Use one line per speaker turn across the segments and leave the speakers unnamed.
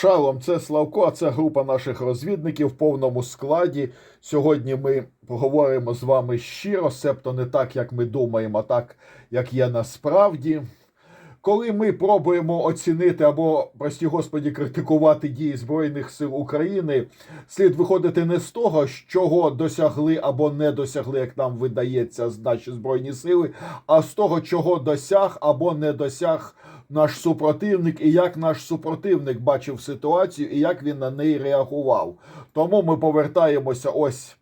Шалом, це Славко, це група наших розвідників в повному складі. Сьогодні ми поговоримо з вами щиро, себто не так, як ми думаємо, а так, як є насправді. Коли ми пробуємо оцінити або, прості господі, критикувати дії Збройних сил України, слід виходити не з того, чого досягли або не досягли, як нам видається, наші збройні сили, а з того, чого досяг або не досяг наш супротивник, і як наш супротивник бачив ситуацію, і як він на неї реагував. Тому ми повертаємося ось.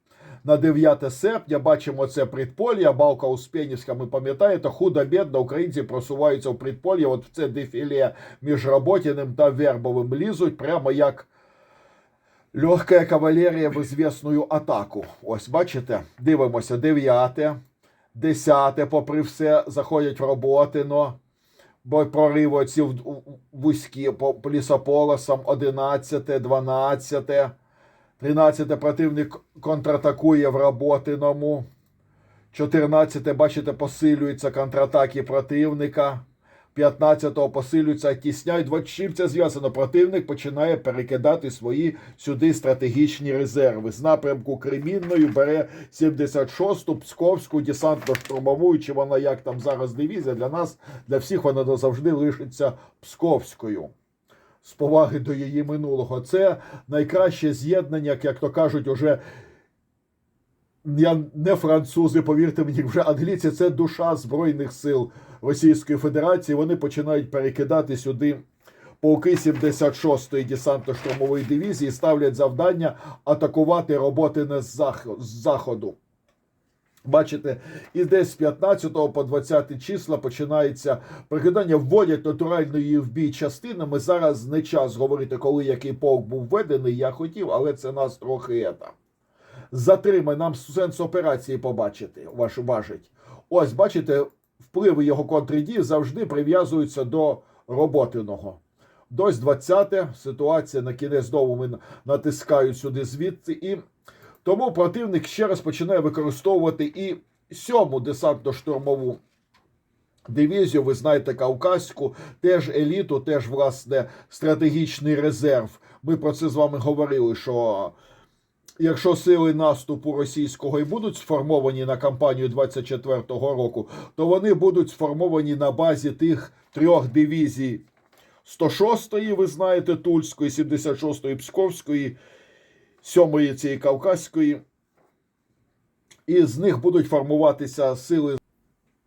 На 9 серпня бачимо це предполя, балка Успенівська, ми пам'ятаєте, худо-бідно українці просуваються в предполя, от в це дефіле між Роботіним та Вербовим лізуть, прямо як легка кавалерія в звісну атаку. Ось бачите, дивимося, 9, 10, попри все, заходять в Роботино, бо прориви ці вузькі по лісополосам, 11, 12, 13 противник контратакує в Роботиному. 14, бачите, посилюються контратаки противника. 15-го посилюються, тісняють. 26 це зв'язано. Противник починає перекидати свої сюди стратегічні резерви. З напрямку Кремінної бере 76-ту Псковську десантно-штурмову, чи вона як там зараз дивізія. Для нас, для всіх вона завжди лишиться Псковською з поваги до її минулого. Це найкраще з'єднання, як то кажуть, уже я не французи, повірте мені, вже англійці це душа Збройних сил Російської Федерації. Вони починають перекидати сюди полки 76-ї десантно-штурмової дивізії, ставлять завдання атакувати роботи не з заходу. Бачите, і десь з 15 по 20 числа починається прикидання, вводять натурально її в бій частинами. Зараз не час говорити, коли який полк був введений. Я хотів, але це нас трохи ета. Затримай нам сенс операції побачити, ваш важить. Ось, бачите, впливи його контрдії завжди прив'язуються до роботиного. Дось 20 ситуація на кінець знову натискають сюди звідти. І тому противник ще раз починає використовувати і сьому десантно-штурмову дивізію. Ви знаєте, Кавказьку, теж еліту, теж власне стратегічний резерв. Ми про це з вами говорили. що Якщо сили наступу російського і будуть сформовані на кампанію 24-го року, то вони будуть сформовані на базі тих трьох дивізій 106-ї, ви знаєте, Тульської, 76-ї Псковської, 7-ї цієї Кавказької. І з них будуть формуватися сили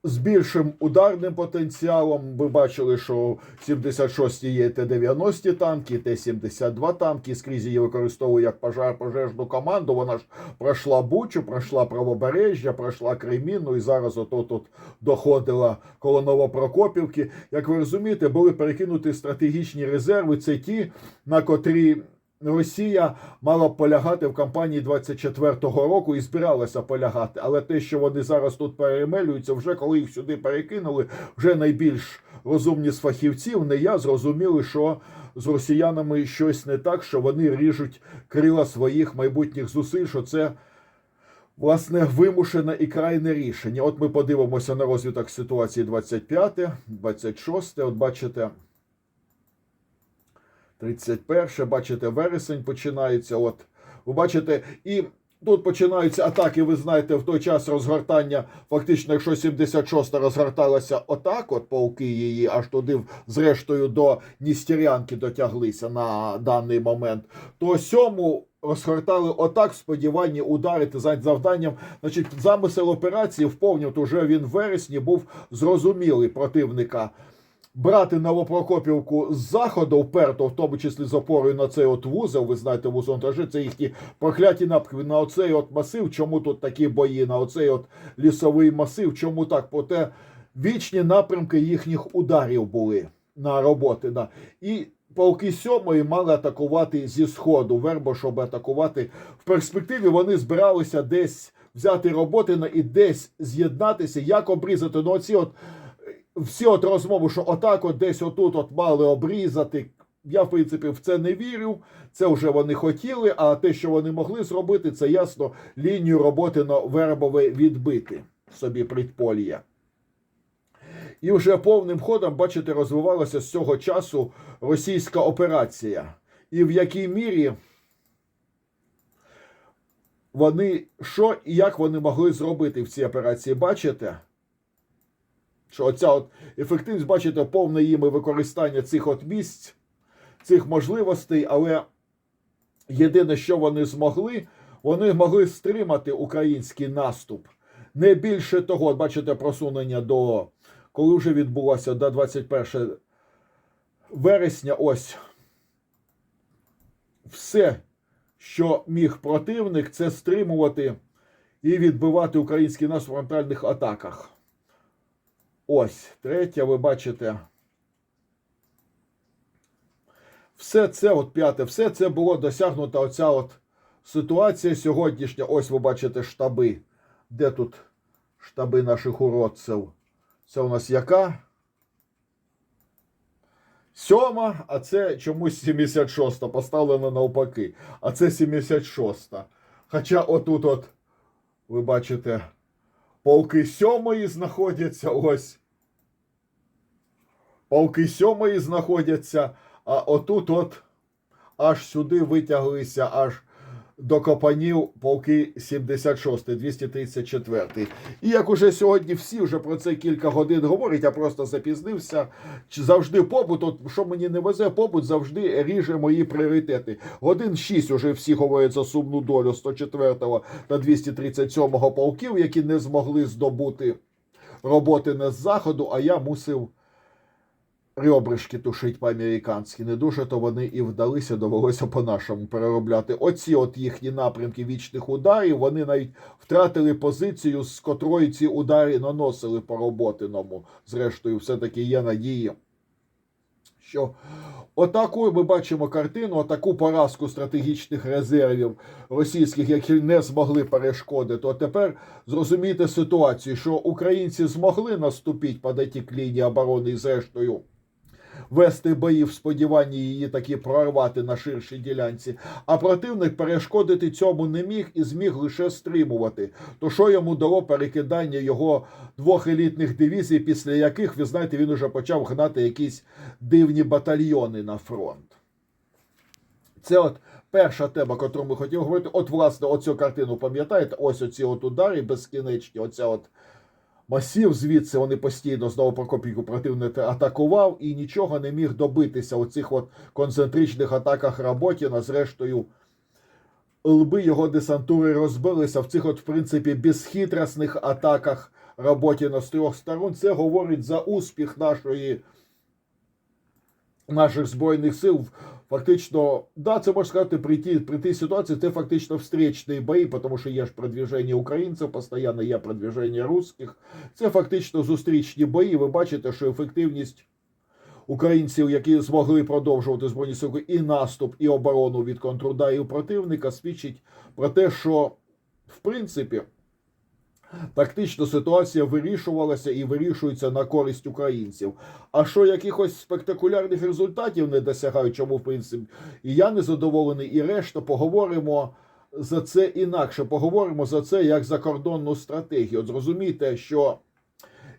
з більшим ударним потенціалом. Ви бачили, що в 76 є Т-90 танки, Т-72 танки. Скрізь її використовують як пожар пожежну команду. Вона ж пройшла Бучу, пройшла правобережжя, пройшла Кремінну і зараз ото тут доходила коло Новопрокопівки. Як ви розумієте, були перекинуті стратегічні резерви. Це ті, на котрі. Росія мала полягати в кампанії 24-го року і збиралася полягати. Але те, що вони зараз тут перемелюються, вже коли їх сюди перекинули, вже найбільш розумні з фахівців, не я зрозуміли, що з росіянами щось не так, що вони ріжуть крила своїх майбутніх зусиль, що це. Власне, вимушене і крайне рішення. От ми подивимося на розвиток ситуації 25, 26. От бачите, 31, бачите, вересень починається. От ви бачите, і тут починаються атаки. Ви знаєте, в той час розгортання. Фактично, якщо 76 розгорталася отак, от полки її аж туди, зрештою, до Ністерянки дотяглися на даний момент, то сьому. Розгортали отак в сподіванні ударити за завданням. Значить, замисел операції вповнювати уже він в вересні був зрозумілий противника брати Новопрокопівку з заходу вперто, в тому числі з опорою на цей от вузол, ви знаєте, вузол Антажи, це їхні прокляті напрямки на оцей от масив. Чому тут такі бої? На оцей от лісовий масив? Чому так? Проте вічні напрямки їхніх ударів були на роботи. Да. І полки сьомої мали атакувати зі сходу. Вербо, щоб атакувати в перспективі, вони збиралися десь взяти роботи на і десь з'єднатися, як обрізати. Ну, оці от всі от розмови, що отак от десь отут от мали обрізати. Я, в принципі, в це не вірю. Це вже вони хотіли, а те, що вони могли зробити, це ясно лінію роботи на вербове відбити собі предполія. І вже повним ходом, бачите, розвивалася з цього часу російська операція. і в якій мірі вони що і як вони могли зробити в цій операції. Бачите? Що оця от ефективність, бачите, повне їми використання цих от місць, цих можливостей, але єдине, що вони змогли, вони могли стримати український наступ. Не більше того, от бачите, просунення до коли вже відбулося до 21 вересня, ось все, що міг противник, це стримувати і відбивати український наступ в фронтальних атаках. Ось, третє, ви бачите. Все це, от п'яте, все це було досягнуто. Оця от ситуація сьогоднішня. Ось ви бачите штаби. Де тут штаби наших уродців? Це у нас яка? Сьома, а це чомусь 76-та, поставлено навпаки. А це 76-та. Хоча отут, от, ви бачите, полки сьомої знаходяться ось. Полки сьомої знаходяться, а отут от аж сюди витяглися аж до Копанів полки 76, 234. І як уже сьогодні всі вже про це кілька годин говорять, я просто запізнився. Завжди побут, от що мені не везе, побут завжди ріже мої пріоритети. Годин 6 уже всі говорять за сумну долю 104 та 237 полків, які не змогли здобути роботи з заходу, а я мусив ребришки тушить по-американськи. Не дуже то вони і вдалися, довелося по-нашому переробляти. Оці от їхні напрямки вічних ударів, вони навіть втратили позицію, з котрої ці удари наносили по роботиному. Зрештою, все-таки є надії. Що отаку ми бачимо картину, отаку поразку стратегічних резервів російських, які не змогли перешкодити. От тепер зрозумійте ситуацію, що українці змогли наступити по ті лінії оборони і зрештою вести бої в сподіванні її таки прорвати на ширшій ділянці. А противник перешкодити цьому не міг і зміг лише стримувати. То що йому дало перекидання його двох елітних дивізій, після яких, ви знаєте, він уже почав гнати якісь дивні батальйони на фронт. Це от перша тема, яку ми хотіли говорити. От, власне, оцю картину пам'ятаєте? Ось оці от удари безкінечні, оця от масів, звідси вони постійно знову Прокопійку противник атакував і нічого не міг добитися у цих от концентричних атаках Работіна. Зрештою, лби його десантури розбилися в цих, от, в принципі, безхитросних атаках Работіна з трьох сторон. Це говорить за успіх нашої. Наших збройних сил фактично, да, це можна сказати, при тій, при тій ситуації це фактично встречні бої, тому що є ж продвіження українців, постійно є продвіження русських. Це фактично зустрічні бої. Ви бачите, що ефективність українців, які змогли продовжувати збройні сили і наступ, і оборону від контрударів противника, свідчить про те, що в принципі. Тактично ситуація вирішувалася і вирішується на користь українців. А що якихось спектакулярних результатів не досягають, чому в принципі і я не задоволений, і решта поговоримо за це інакше. Поговоримо за це як за кордонну стратегію. От зрозумійте, що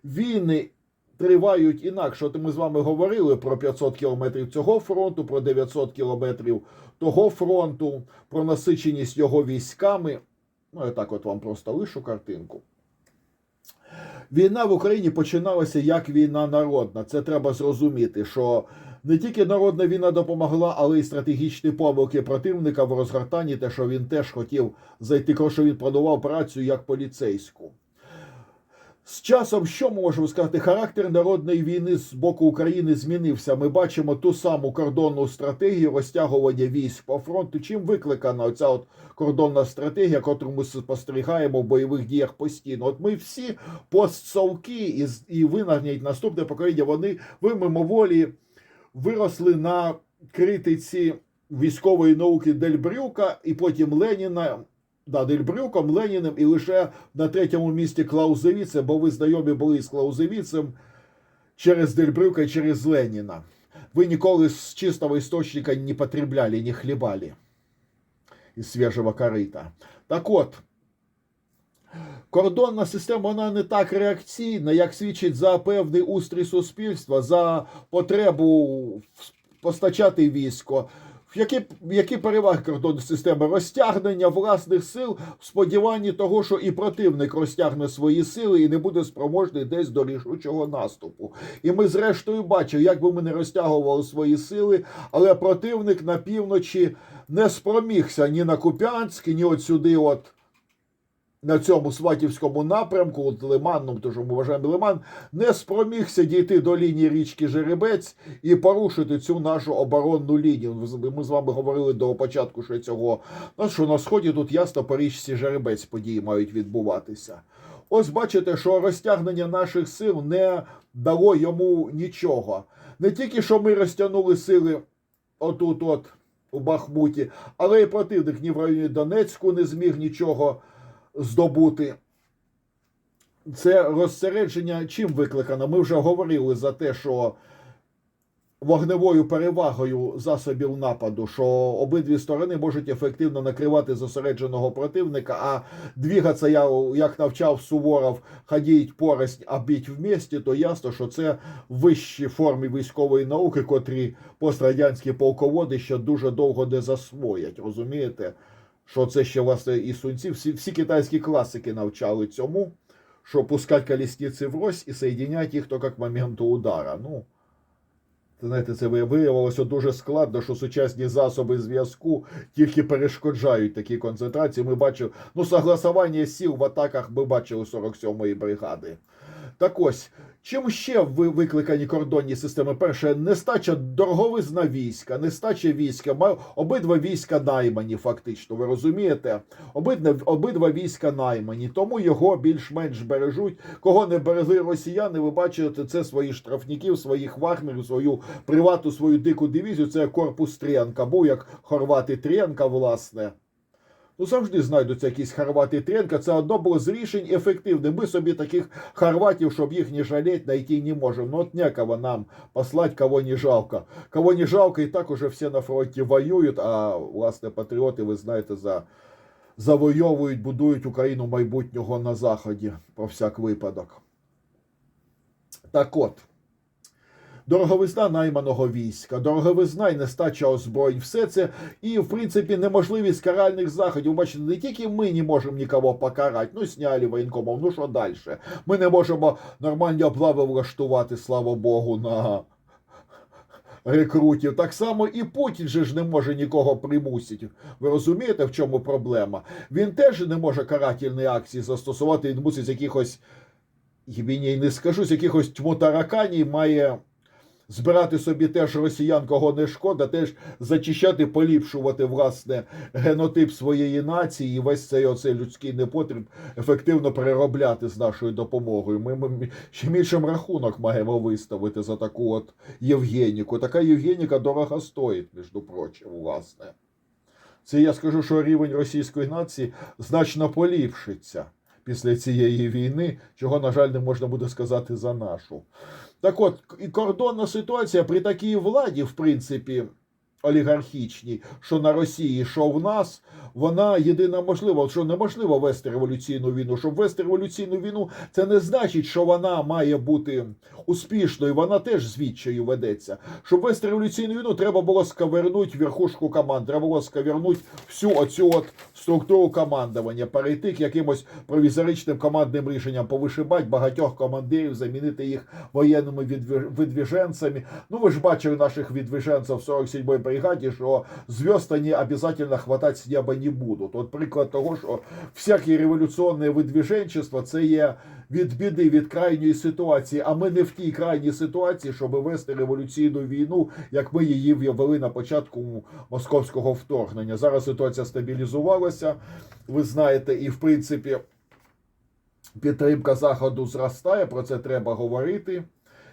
війни. Тривають інакше. От ми з вами говорили про 500 кілометрів цього фронту, про 900 кілометрів того фронту, про насиченість його військами. Ну, я так от вам просто лишу картинку. Війна в Україні починалася як війна народна. Це треба зрозуміти, що не тільки народна війна допомогла, але й стратегічні помилки противника в розгортанні, те, що він теж хотів зайти, що він продавав працю як поліцейську. З часом, що можемо сказати, характер народної війни з боку України змінився. Ми бачимо ту саму кордонну стратегію розтягування військ по фронту. Чим викликана оця от кордонна стратегія, яку ми спостерігаємо в бойових діях постійно? От ми всі постсовки і, і винагнять наступне покоління, вони ви мимоволі виросли на критиці військової науки Дельбрюка і потім Леніна. Да, Дельбрюком, Леніним і лише на третьому місці Клаузевіце, бо ви знайомі були з Клаузевіцем через Дельбрюка і через Леніна. Ви ніколи з чистого істочника не потребляли, не хлібали із свіжого корита. Так от, кордонна система вона не так реакційна, як свідчить за певний устрій суспільства, за потребу постачати військо. Які, які переваги кордонної системи? Розтягнення власних сил в сподіванні того, що і противник розтягне свої сили і не буде спроможний десь до рішучого наступу. І ми, зрештою, бачимо, як би ми не розтягували свої сили, але противник на півночі не спромігся ні на Куп'янськ, ні от сюди, от на цьому Сватівському напрямку, от Лиманном, то що ми вважаємо Лиман, не спромігся дійти до лінії річки Жеребець і порушити цю нашу оборонну лінію. Ми з вами говорили до початку ще цього, ну, що на сході тут ясно по річці Жеребець події мають відбуватися. Ось бачите, що розтягнення наших сил не дало йому нічого. Не тільки що ми розтягнули сили отут, от у Бахмуті, але і противник ні в районі Донецьку не зміг нічого здобути. Це розсередження чим викликано? Ми вже говорили за те, що вогневою перевагою засобів нападу, що обидві сторони можуть ефективно накривати зосередженого противника, а двігатися, я як навчав Суворов, ходіть порость, а біть вместе, то ясно, що це вищі форми військової науки, котрі пострадянські полководи ще дуже довго не засвоять. Розумієте? Що це ще власне і сунці, всі, всі китайські класики навчали цьому, що пускати колісниці врозь і соєдиняти їх тільки к моменту удара. Ну, знаєте, це виявилося дуже складно, що сучасні засоби зв'язку тільки перешкоджають такій концентрації. Ми бачили, ну, согласування сил в атаках ми бачили 47-ї бригади. Так ось, чим ще ви- викликані кордонні системи? Перше, нестача дороговизна війська, нестача війська. Обидва війська наймані, фактично. Ви розумієте? Обидва, обидва війська наймані, тому його більш-менш бережуть. Кого не берегли росіяни, ви бачите, це своїх штрафників, своїх вагнерів, свою приватну, свою дику дивізію. Це корпус Тріанка, був як хорвати Тріанка, власне. Ну, завжди знайдуться якісь хорвати Тренка. Це одно було з рішень ефективне. Ми собі таких хорватів, щоб їх не жалеть, знайти не можемо. Ну, от некого нам послать, кого не жалко. Кого не жалко, і так уже всі на фронті воюють, а власне патріоти, ви знаєте, за, завойовують, будують Україну майбутнього на Заході про всяк випадок. Так от. Дороговизна найманого війська, дороговизна і нестача озброєнь, все це і, в принципі, неможливість каральних заходів. Бачите, не тільки ми не можемо нікого покарати, ну сняли воєнкомов, ну що далі? Ми не можемо нормальні облави влаштувати, слава Богу, на рекрутів. Так само і Путін же ж не може нікого примусити. Ви розумієте, в чому проблема? Він теж не може карательні акції застосувати, він мусить з якихось, й не скажу, з якихось тьму має збирати собі теж росіян, кого не шкода, теж зачищати, поліпшувати власне генотип своєї нації і весь цей оцей людський непотріб ефективно переробляти з нашою допомогою. Ми, ми ще більшим рахунок маємо виставити за таку от Євгеніку. Така Євгеніка дорого стоїть, між прочим, власне. Це я скажу, що рівень російської нації значно поліпшиться після цієї війни, чого, на жаль, не можна буде сказати за нашу. Так от, і кордонна ситуація при такій владі, в принципі, олігархічній, що на Росії, що в нас, вона єдина можлива, що неможливо вести революційну війну. Щоб вести революційну війну, це не значить, що вона має бути успішною, вона теж звідчаю ведеться. Щоб вести революційну війну, треба було сковернути верхушку команд, треба було сковернути всю оцю от структуру командування, перейти к якимось провізоричним командним рішенням, повишибати багатьох командирів, замінити їх воєнними видвіженцями. Ну, ви ж бачили наших відвіженців в 47-й бригаді, що зв'язд вони обов'язково хватати з неба не будуть. От приклад того, що всяке революційне видвіженчество це є від біди, від крайньої ситуації. А ми не в тій крайній ситуації, щоб вести революційну війну, як ми її ввели на початку московського вторгнення. Зараз ситуація стабілізувалася, ви знаєте, і в принципі підтримка заходу зростає. Про це треба говорити.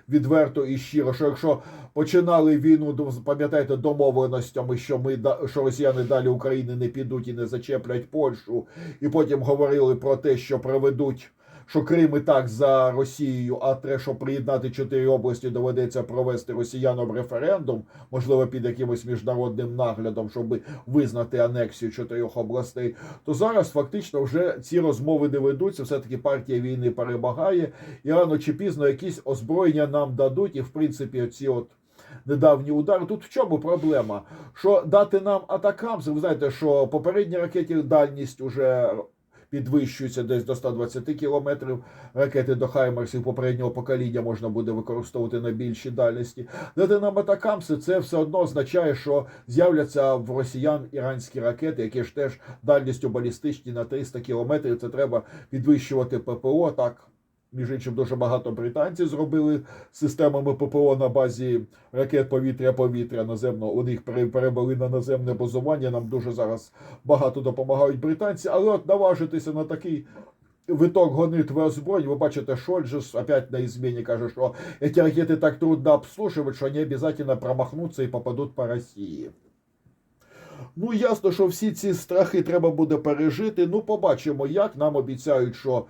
Відверто і щиро, що якщо починали війну, пам'ятаєте, домовленостями, що ми що росіяни далі України не підуть і не зачеплять Польщу, і потім говорили про те, що проведуть, що Крим і так за Росією, а те, що приєднати чотири області, доведеться провести росіянам референдум, можливо, під якимось міжнародним наглядом, щоб визнати анексію чотирьох областей. То зараз фактично вже ці розмови не ведуться. Все таки партія війни перемагає, і рано чи пізно якісь озброєння нам дадуть, і в принципі ці от недавні удари. Тут в чому проблема? Що дати нам атакамс, ви знаєте, що попередні ракеті дальність уже підвищується десь до 120 кілометрів. Ракети до Хаймерсів попереднього покоління можна буде використовувати на більші дальності. Дати на атакамси, це все одно означає, що з'являться в росіян іранські ракети, які ж теж дальністю балістичні на 300 кілометрів. Це треба підвищувати ППО. Так, між іншим, дуже багато британців зробили системами ППО на базі ракет повітря-повітря наземного. У них пере- перевели на наземне базування. Нам дуже зараз багато допомагають британці, але от наважитися на такий. Виток гонитви озброєнь, ви бачите, Шольц же опять на измене каже, що эти ракети так трудно обслуживать, що вони обязательно промахнуться і попадуть по Росії. Ну, ясно, що всі ці страхи треба буде пережити. Ну, побачимо, як нам обіцяють, що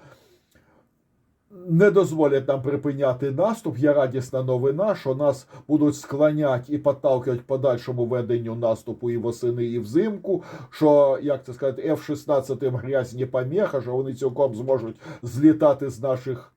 не дозволять нам припиняти наступ. Є радісна новина, що нас будуть склонять і підталкувати подальшому веденню наступу і восени, і взимку. Що, як це сказати, F-16 грязь не помеха, що вони цілком зможуть злітати з наших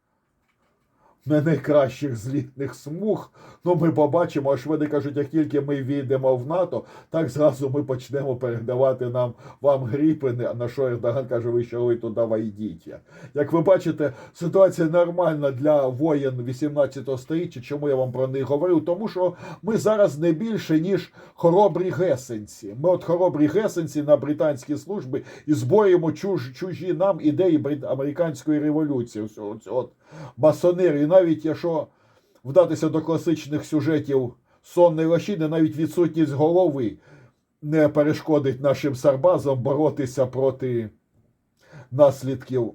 не найкращих злітних смуг. Ну, ми побачимо, а шведи кажуть, як тільки ми війдемо в НАТО, так зразу ми почнемо передавати нам вам гріпини. А на що Ердоган каже, ви що ви туди вийдіть. Як ви бачите, ситуація нормальна для воєн 18 століття. Чому я вам про них говорив? Тому що ми зараз не більше, ніж хоробрі гесенці. Ми от хоробрі гесенці на британській службі і збоїмо чуж, чужі нам ідеї американської революції. Ось, от масонери. І навіть якщо вдатися до класичних сюжетів сонної лощини, навіть відсутність голови не перешкодить нашим сарбазам боротися проти наслідків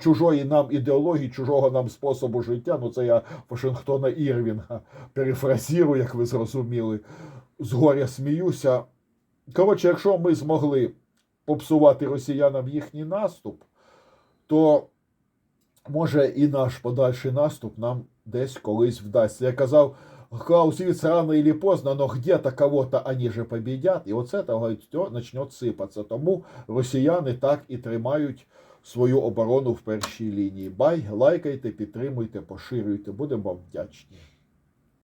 чужої нам ідеології, чужого нам способу життя. Ну, це я Вашингтона Ірвінга перефразірую, як ви зрозуміли. Згоря сміюся. Коротше, якщо ми змогли попсувати росіянам їхній наступ, то може і наш подальший наступ нам десь колись вдасться. Я казав, Клаусевиц рано или поздно, но где-то кого-то они же победят, і оце почне сипатися. Тому росіяни так і тримають свою оборону в першій лінії. Бай, лайкайте, підтримуйте, поширюйте. Будемо вдячні.